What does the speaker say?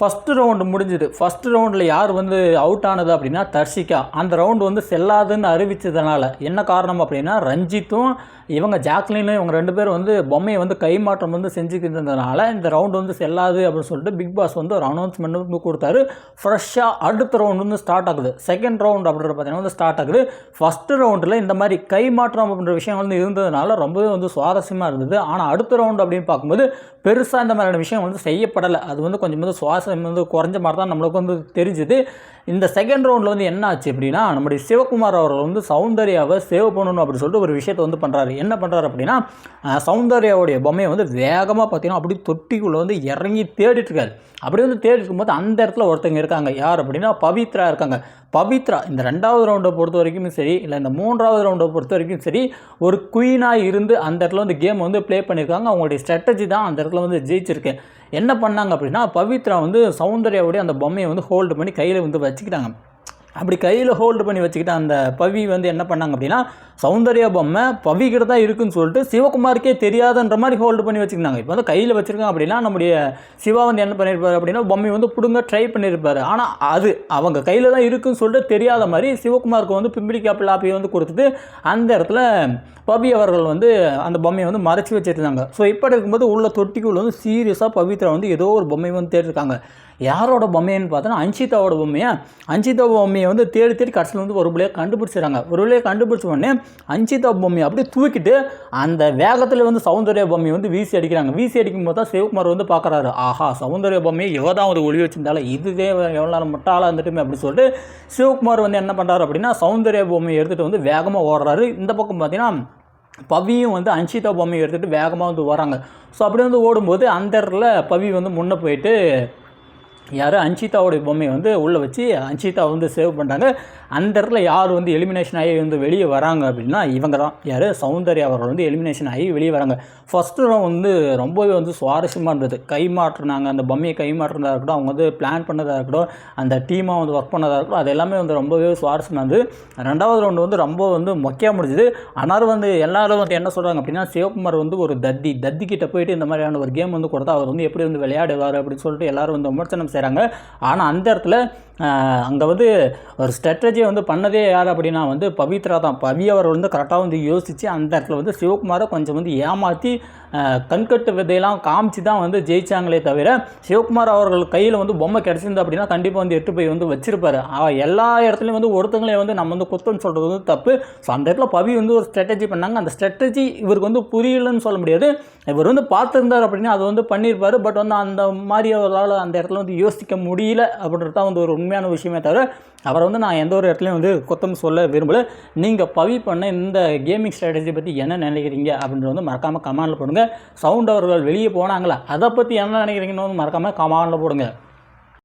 First round முடிஞ்சுது. First ரவுண்டில் யார் வந்து அவுட் ஆனது அப்படின்னா தர்ஷிகா. அந்த ரவுண்டு வந்து செல்லாதுன்னு அறிவித்ததுனால என்ன காரணம் அப்படின்னா ரஞ்சித்தும் இவங்க ஜாக்லினும் இவங்க ரெண்டு பேரும் வந்து பொம்மையை வந்து கைமாற்றம் வந்து செஞ்சுக்கிட்டதுனால இந்த ரவுண்டு வந்து செல்லாது அப்படின்னு சொல்லிட்டு பிக் பாஸ் வந்து ஒரு அனௌன்ஸ்மெண்ட் வந்து கொடுத்தாரு. ஃப்ரெஷ்ஷாக அடுத்த ரவுண்டு வந்து ஸ்டார்ட் ஆகுது. செகண்ட் ரவுண்டு அப்படின்ற பார்த்தீங்கன்னா வந்து ஸ்டார்ட் ஆகுது. ஃபஸ்ட்டு ரவுண்டில் இந்த மாதிரி கைமாற்றம் அப்படின்ற விஷயம் வந்து இருந்ததுனால ரொம்பவே வந்து சுவாரஸ்யமாக இருந்தது. ஆனால் அடுத்த ரவுண்டு அப்படின்னு பார்க்கும்போது பெருசாக இந்த மாதிரியான விஷயம் வந்து செய்யப்படலை. அது வந்து கொஞ்சம் வந்து சுவாசம் வந்து குறைஞ்ச மாதிரி தான் நம்மளுக்கு வந்து தெரிஞ்சுது. இந்த செகண்ட் ரவுண்டில் வந்து என்ன ஆச்சு அப்படின்னா நம்முடைய சிவகுமார் அவர்கள் வந்து சௌந்தர்யாவை சேவ் பண்ணணும் அப்படின்னு சொல்லிட்டு ஒரு விஷயத்தை வந்து பண்ணுறாரு என்ன பண்ணுறாரு அப்படின்னா சௌந்தர்யாவுடைய பொம்மையை வந்து வேகமாக பார்த்தீங்கன்னா அப்படி தொட்டிக்குள்ளே வந்து இறங்கி தேடிட்டுருக்காரு அப்படி வந்து தேடி இருக்கும்போது அந்த இடத்துல ஒருத்தங்க இருக்காங்க. யார் அப்படின்னா பவித்ரா இருக்காங்க. பவித்ரா இந்த ரெண்டாவது ரவுண்டை பொறுத்த வரைக்கும் சரி இல்லை இந்த மூன்றாவது ரவுண்டை பொறுத்த வரைக்கும் சரி ஒரு குயினாக இருந்து அந்த இடத்துல வந்து கேம் வந்து ப்ளே பண்ணியிருக்காங்க. அவங்களுடைய ஸ்ட்ராட்டஜி தான் அந்த இடத்துல வந்து ஜெயிச்சிருக்கு. என்ன பண்ணாங்க அப்படின்னா பவித்ரா வந்து சௌந்தர்யாவுடைய அந்த பொம்மையை வந்து ஹோல்டு பண்ணி கையில் வந்து வச்சு வச்சுக்கிட்டாங்க. அப்படி கையில் ஹோல்டு பண்ணி வச்சுக்கிட்ட அந்த பவி வந்து என்ன பண்ணாங்க அப்படின்னா சௌந்தர்யா பொம்மை பவி தான் இருக்குன்னு சொல்லிட்டு சிவகுமாருக்கே தெரியாதன்ற மாதிரி ஹோல்டு பண்ணி வச்சுருந்தாங்க இப்போ வந்து கையில் வச்சுருக்காங்க அப்படின்னா நம்முடைய சிவா வந்து என்ன பண்ணியிருப்பாரு அப்படின்னா பொம்மை வந்து பிடுங்க ட்ரை பண்ணியிருப்பாரு ஆனால் அது அவங்க கையில் தான் இருக்குன்னு சொல்லிட்டு தெரியாத மாதிரி சிவகுமாருக்கு வந்து பிம்பிடி காப்பி வந்து கொடுத்துட்டு அந்த இடத்துல பவி அவர்கள் வந்து அந்த பொம்மையை வந்து மறைச்சி வச்சுருந்தாங்க. ஸோ இப்படி இருக்கும்போது உள்ள தொட்டிக்குள்ள வந்து சீரியஸாக பவித்ரா வந்து ஏதோ ஒரு பொம்மை வந்து தேடிருக்காங்க. யாரோட பொம்மைன்னு பார்த்தோன்னா அஞ்சிதாவோட பொம்மையை? அஞ்சிதா பொம்மையை வந்து தேடி தேடி கடைசியில் வந்து ஒரு பிள்ளையை கண்டுபிடிச்சிடுறாங்க. ஒரு பிள்ளையை கண்டுபிடிச்ச உடனே அஞ்சிதா பொம்மையை அப்படியே தூக்கிட்டு அந்த வேகத்தில் வந்து சௌந்தர்யா பொம்மையை வந்து வீசி அடிக்கிறாங்க. வீசி அடிக்கும் போது தான் சிவகுமார் வந்து பார்க்குறாரு. ஆஹா சௌந்தர்ய பொம்மையை இவ தான் ஒரு ஒளி வச்சிருந்தாலும் இதுவே எவ்வளோ நேரம் முட்டாளாக இருந்துட்டுமே அப்படின்னு சொல்லிட்டு சிவகுமார் வந்து என்ன பண்ணுறாரு அப்படின்னா சௌந்தர்யா பொம்மையை எடுத்துகிட்டு வந்து வேகமாக ஓடுறாரு. இந்த பக்கம் பார்த்தீங்கன்னா பவியும் வந்து அன்ஷிதா பொம்மையை எடுத்துகிட்டு வேகமாக வந்து வராங்க ஸோ அப்படி வந்து ஓடும்போது அந்த இடத்துல பவி வந்து முன்னே போயிட்டு யார்? அஞ்சிதாவோடைய பொம்மையை வந்து உள்ளே வச்சு அன்ஷிதா வந்து சேவ் பண்ணுறாங்க அந்த இடத்துல யார் வந்து எலிமினேஷன் ஆகி வந்து வெளியே வராங்க அப்படின்னா இவங்க தான் யார்? சௌந்தர்யா அவர்கள் வந்து எலிமினேஷன் ஆகி வெளியே வராங்க. ஃபஸ்ட்டு ரவுண்ட் வந்து ரொம்பவே வந்து சுவாரஸ்யமாக இருந்தது. கை மாற்றுனாங்க. அந்த பொம்மையை கை மாற்றினதாக இருக்கட்டும் அவங்க வந்து பிளான் பண்ணதாக இருக்கட்டும் அந்த டீமாக வந்து ஒர்க் பண்ணதாக இருக்கட்டும் அது எல்லாமே வந்து ரொம்பவே சுவாரஸ்யமாக இருந்தது. ரெண்டாவது ரவுண்டு வந்து ரொம்ப வந்து மொக்கையாக முடிஞ்சுது. ஆனாலும் வந்து எல்லாரும் வந்து என்ன சொல்கிறாங்க அப்படின்னா சிவகுமார் வந்து ஒரு தத்தி. தத்தி கிட்ட போயிட்டு இந்த மாதிரியான ஒரு கேம் வந்து கொடுத்தா அவர் வந்து எப்படி வந்து விளையாடுவார் அப்படின்னு சொல்லிட்டு எல்லாரும் வந்து விமர்சனம் செய்கிறாங்க ஆனால் அந்த இடத்துல அங்கே வந்து ஒரு ஸ்ட்ராட்டஜியை வந்து பண்ணதே யார் அப்படின்னா வந்து பவித்ரா தான். பவி அவர் வந்து கரெக்டாக வந்து யோசித்து அந்த இடத்துல வந்து சிவகுமாரை கொஞ்சம் வந்து ஏமாற்றி கண்கட்டு விதையெல்லாம் காமிச்சு தான் வந்து ஜெயிச்சாங்களே தவிர சிவகுமார் அவர்கள் கையில் வந்து பொம்மை கிடச்சிருந்தா அப்படின்னா கண்டிப்பாக வந்து எட்டு போய் வந்து வச்சிருப்பாரு. அவ எல்லா இடத்துலையும் வந்து ஒருத்தங்களே வந்து நம்ம வந்து குத்தம்னு சொல்கிறது வந்து தப்பு. ஸோ அந்த இடத்துல பவி வந்து ஒரு ஸ்ட்ராட்டஜி பண்ணாங்க. அந்த ஸ்ட்ராட்டஜி இவருக்கு வந்து புரியலன்னு சொல்ல முடியாது. இவர் வந்து பார்த்துருந்தார் அப்படின்னா அது வந்து பண்ணியிருப்பார் பட் வந்து அந்த மாதிரி அவரால் அந்த இடத்துல வந்து யோசிக்க முடியல அப்படின்றது தான் வந்து ஒரு உண்மையான விஷயமே தவிர அவரை வந்து நான் எந்த ஒரு இடத்துலையும் வந்து குத்தம் சொல்ல விரும்பல. நீங்கள் பவி பண்ண இந்த கேமிங் ஸ்ட்ராட்டஜி பற்றி என்ன நினைக்கிறீங்க அப்படின்றது வந்து மறக்காமல் கமாண்டில் போடுங்க. சவுண்ட் அவர்கள் வெளியே போனாங்களா? அதை பற்றி என்ன நினைக்கிறீங்கன்னு வந்து மறக்காமல் கமெண்டில் போடுங்க.